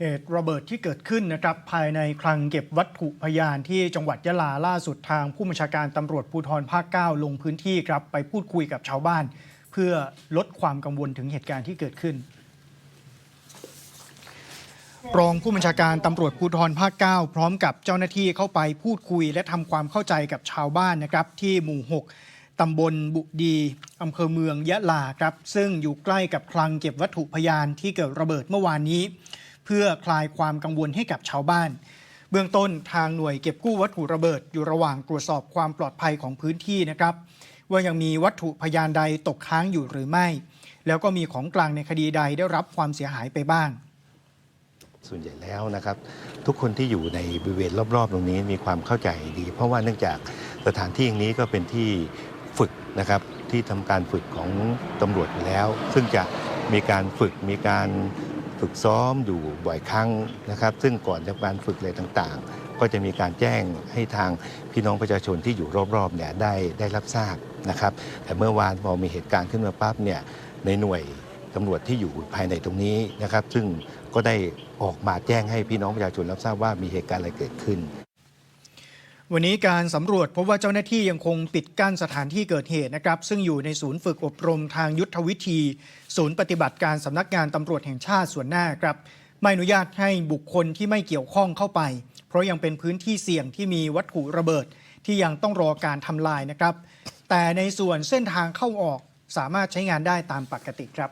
เหตุระเบิดที่เกิดขึ้นนะครับภายในคลังเก็บวัตถุพยานที่จังหวัดยะลาล่าสุดทางผู้บัญชาการตำรวจภูธรภาค 9 ลงพื้นที่ครับไปพูดคุยกับชาวบ้าน เพื่อลดความกังวลถึงเหตุการณ์ที่เกิดขึ้นรองผู้บัญชาการตำรวจภูธรภาค 9 พร้อมกับเจ้าหน้าที่เข้าไปพูดคุย และทำความเข้าใจกับชาวบ้านนะครับที่หมู่ 6ตำบลบุดีอำเภอเมืองยะลาครับ ซึ่งอยู่ใกล้กับคลังเก็บวัตถุพยานที่เกิดระเบิดเมื่อวานนี้ เพื่อคลายความกังวลให้กับชาวบ้าน เบื้องต้นทางหน่วยเก็บกู้วัตถุระเบิดอยู่ระหว่างตรวจสอบความปลอดภัยของพื้นที่นะครับ ว่ายังมีวัตถุพยานใดตกค้างอยู่หรือไม่ แล้วก็มีของกลางในคดีใดได้รับความเสียหายไปบ้างส่วนใหญ่แล้วนะครับ ทุกคนที่อยู่ในบริเวณรอบ ๆ ตรงนี้มีความเข้าใจดี เพราะว่าเนื่องจากสถานที่อย่างนี้ก็เป็นที่ฝึกนะครับที่ทำการฝึกของตำรวจอยู่แล้ว ซึ่งจะมีการฝึกมีการ ฝึกซ้อมอยู่บ่อยครั้งนะครับ ซึ่งก่อนจากการฝึกอะไรต่างๆ ก็จะมีการแจ้งให้ทางพี่น้องประชาชนที่อยู่รอบๆเนี่ยได้ได้รับทราบนะครับ แต่เมื่อวานพอมีเหตุการณ์ขึ้นมาปั๊บเนี่ยในหน่วยตำรวจที่อยู่ภายในตรงนี้นะครับ ซึ่งก็ได้ออกมาแจ้งให้พี่น้องประชาชนรับทราบว่ามีเหตุการณ์อะไรเกิดขึ้น วันนี้การสำรวจพบว่าเจ้าหน้าที่ยังคงปิดกั้นสถานที่เกิดเหตุนะครับ ซึ่งอยู่ในศูนย์ฝึกอบรมทางยุทธวิธี ศูนย์ปฏิบัติการสำนักงานตำรวจแห่งชาติส่วนหน้าครับ ไม่อนุญาตให้บุคคลที่ไม่เกี่ยวข้องเข้าไป เพราะยังเป็นพื้นที่เสี่ยงที่มีวัตถุระเบิดที่ยังต้องรอการทำลายนะครับ แต่ในส่วนเส้นทางเข้าออกสามารถใช้งานได้ตามปกติครับ